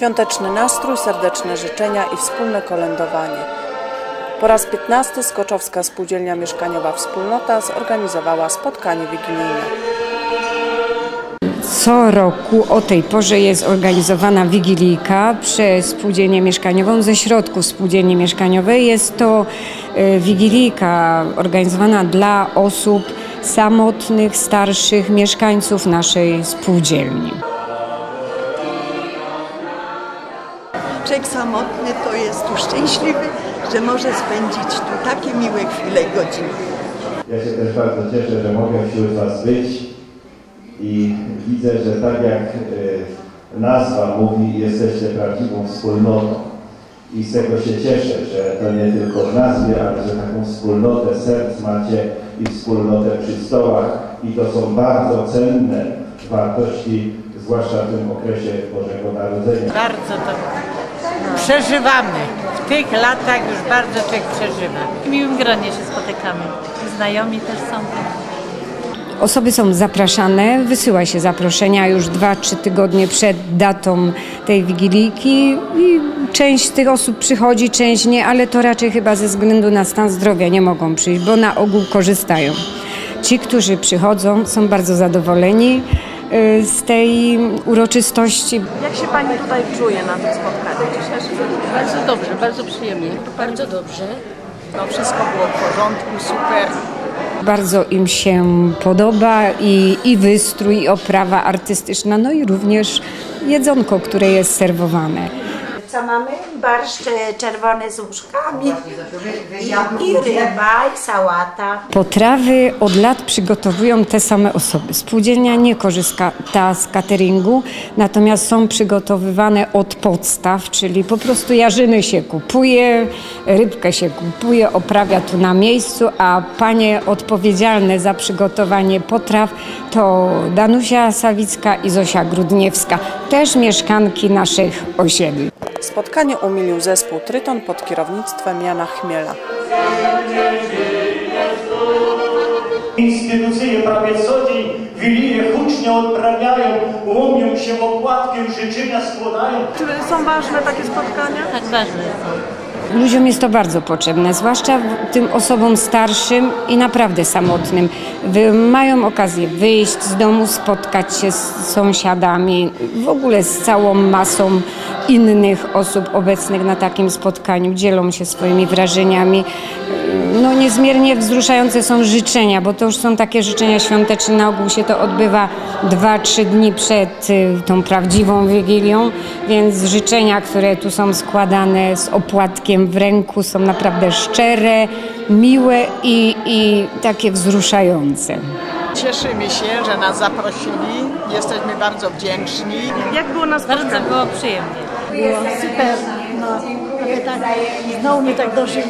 Świąteczny nastrój, serdeczne życzenia i wspólne kolędowanie. Po raz 15 Skoczowska Spółdzielnia Mieszkaniowa Wspólnota zorganizowała spotkanie wigilijne. Co roku o tej porze jest organizowana wigilijka przez Spółdzielnię Mieszkaniową ze środków Spółdzielni Mieszkaniowej. Jest to e, wigilijka organizowana dla osób samotnych, starszych mieszkańców naszej spółdzielni. Człowiek samotny to jest tu szczęśliwy, że może spędzić tu takie miłe chwile i godziny. Ja się też bardzo cieszę, że mogę wśród Was być i widzę, że tak jak y, nazwa mówi, jesteście prawdziwą wspólnotą. I z tego się cieszę, że to nie tylko w nazwie, ale że taką wspólnotę serc macie i wspólnotę przy stołach. I to są bardzo cenne wartości, zwłaszcza w tym okresie Bożego Narodzenia. Bardzo to przeżywamy. W tych latach już bardzo człowiek przeżywa. W miłym gronie się spotykamy. Znajomi też są. Osoby są zapraszane, wysyła się zaproszenia już 2-3 tygodnie przed datą tej wigilijki i część z tych osób przychodzi, część nie, ale to raczej chyba ze względu na stan zdrowia nie mogą przyjść, bo na ogół korzystają. Ci, którzy przychodzą, są bardzo zadowoleni z tej uroczystości. Jak się Pani tutaj czuje na tym spotkaniu dzisiejszym? Bardzo dobrze, bardzo przyjemnie. Bardzo dobrze. No wszystko było w porządku, super. Bardzo im się podoba i, i wystrój, i oprawa artystyczna, no i również jedzonko, które jest serwowane. Co mamy? Barszcz e, czerwony z łóżkami i, i ryba, i sałata. Potrawy od lat przygotowują te same osoby. Spółdzielnia nie korzysta z cateringu, natomiast są przygotowywane od podstaw, czyli po prostu jarzyny się kupuje, rybkę się kupuje, oprawia tu na miejscu, a panie odpowiedzialne za przygotowanie potraw to Danusia Sawicka i Zosia Grudniewska, też mieszkanki naszych osiedli. Spotkanie umilił zespół Tryton pod kierownictwem Jana Chmiela. Instytucje prawie co dzień wiliję hucznie odprawiają, łomią się opłatkiem, życzenia składają. Czy są ważne takie spotkania? Tak ważne są. Ludziom jest to bardzo potrzebne, zwłaszcza tym osobom starszym i naprawdę samotnym. Wy- Mają okazję wyjść z domu, spotkać się z sąsiadami, w ogóle z całą masą innych osób obecnych na takim spotkaniu, dzielą się swoimi wrażeniami. No niezmiernie wzruszające są życzenia, bo to już są takie życzenia świąteczne. Na ogół się to odbywa 2-3 dni przed y, tą prawdziwą Wigilią, więc życzenia, które tu są składane z opłatkiem w ręku są naprawdę szczere, miłe i, i takie wzruszające. Cieszymy się, że nas zaprosili. Jesteśmy bardzo wdzięczni. Jak było na spotkaniu? Bardzo było przyjemnie. Było super. No, tak, znowu mnie tak doszli.